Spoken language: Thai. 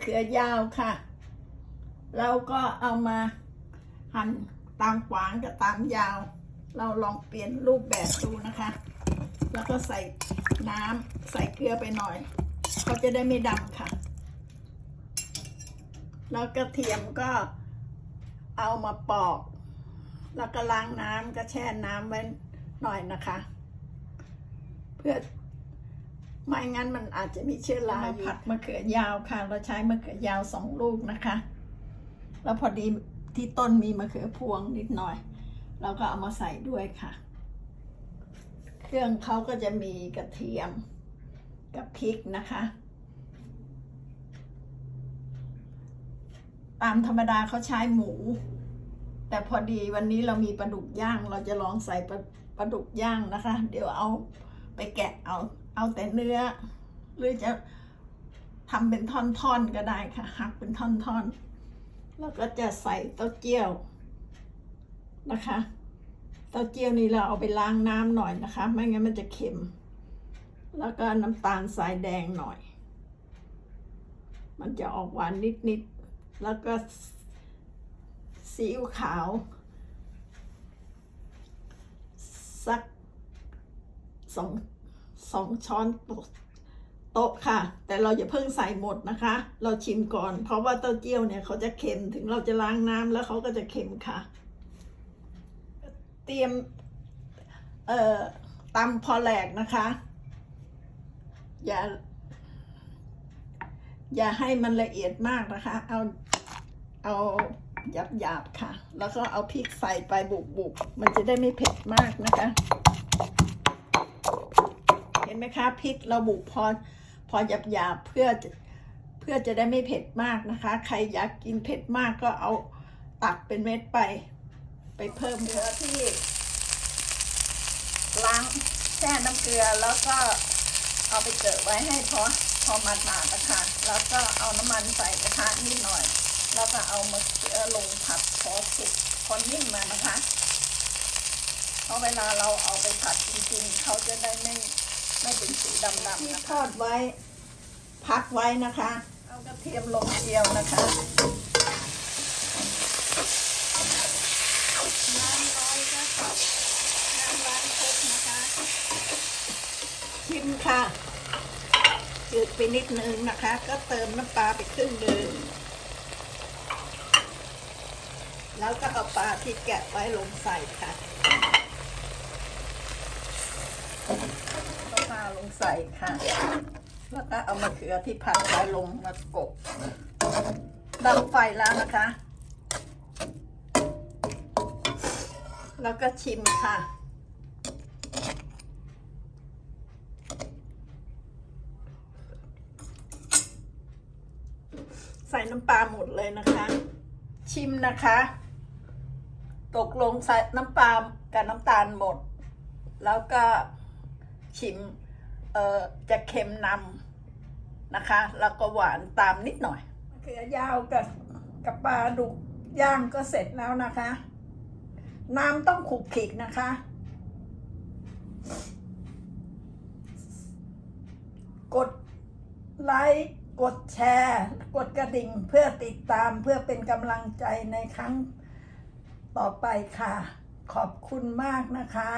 เขือยาวค่ะ เราก็เอามาหั่นตามขวางกับตามยาว เราลองเปลี่ยนรูปแบบดูนะคะ แล้วก็ใส่น้ำใส่เกลือไปหน่อย เขาจะได้ไม่ดำค่ะ แล้วกระเทียมก็เอามาปอก แล้วก็ล้างน้ำก็แช่น้ำไว้หน่อยนะคะ เพื่อ ไม่งั้นมันอาจจะมีเชื้อราอยู่ผัดมะเขือยาวค่ะ เราใช้มะเขือยาวสองลูกนะคะ แล้วพอดีที่ต้นมีมะเขือพวงนิดหน่อย เราก็เอามาใส่ด้วยค่ะ เครื่องเขาก็จะมีกระเทียมกับพริกนะคะ ตามธรรมดาเขาใช้หมู แต่พอดีวันนี้เรามีปลาดุกย่าง เราจะลองใส่ปลาปลาดุกย่างนะคะ เดี๋ยวเอาไปแกะเอา เอาแต่เนื้อ หรือจะทำเป็นท่อนๆก็ได้ค่ะ หักเป็นท่อนๆ แล้วก็จะใส่เต้าเจี้ยวนะคะ เต้าเจี้ยวนี่เราเอาไปล้างน้ำหน่อยนะคะ ไม่งั้นมันจะเค็ม แล้วก็น้ำตาลทรายแดงหน่อย มันจะออกหวานนิดๆ แล้วก็ซีอิ๊วขาว สักสอง สองช้อนโต๊ะค่ะ แต่เราอย่าเพิ่งใส่หมดนะคะ เราชิมก่อน เพราะว่าเต้าเจี้ยวเนี่ยเขาจะเค็มถึงเราจะล้างน้ำแล้วเขาก็จะเค็มค่ะ เตรียมเอ่อตำพอแหลกนะคะ อย่า อย่าให้มันละเอียดมากนะคะ เอาเอาหยาบหยาบๆค่ะ แล้วก็เอาพริกใส่ไปบุกบุกๆมันจะได้ไม่เผ็ดมากนะคะ ไหมคะพริกเราบุกพอพอหยาบหยาบๆเพื่อเพื่อจะได้ไม่เผ็ดมากนะคะ ใครอยากกินเผ็ดมากก็เอาตักเป็นเม็ดไป ไปเพิ่มเนื้อที่ล้างแช่น้ำเกลือแล้วก็เอาไปเกิดไว้ให้พอพอมาหมาดๆนะคะแล้วก็เอาน้ำมันใส่กระทะนิดหน่อย แล้วก็เอามะเขือลงผัดพอสุกพอนิ่มมานะคะเพราะเวลาเราเอาไปผัดจริงๆ เขาจะได้ไม่ ไม่เป็นสีดำๆนะทอดไว้ พักไว้นะคะ เอากระเทียมลงเจียวนะคะน้ำน้อยก็ใส่น้ำล้างครกนะคะชิมค่ะจืดไปนิดนึงนะคะ ก็เติมน้ำปลาไปครึ่งหนึ่งแล้วก็เอาปลาที่แกะไว้ลงใส่ค่ะเอาปลาลง ใส่ค่ะ แล้วก็เอามะเขือที่ผัดไว้ลงมากบดับไฟแล้วนะคะ แล้วก็ชิมค่ะใส่น้ำปลาหมดเลยนะคะ ชิมนะคะ ตกลงใส่น้ำปลากับน้ำตาลหมด แล้วก็ชิม เอ่อจะเค็มนำนะคะ แล้วก็หวานตามนิดหน่อยมะเขือยาวกับกับปลาดุกย่างก็เสร็จแล้วนะคะ น้ำต้องขุกขิกนะคะ กดไลค์กดแชร์ กดกระดิ่งเพื่อติดตามเพื่อเป็นกำลังใจในครั้งต่อไปค่ะ ขอบคุณมากนะคะ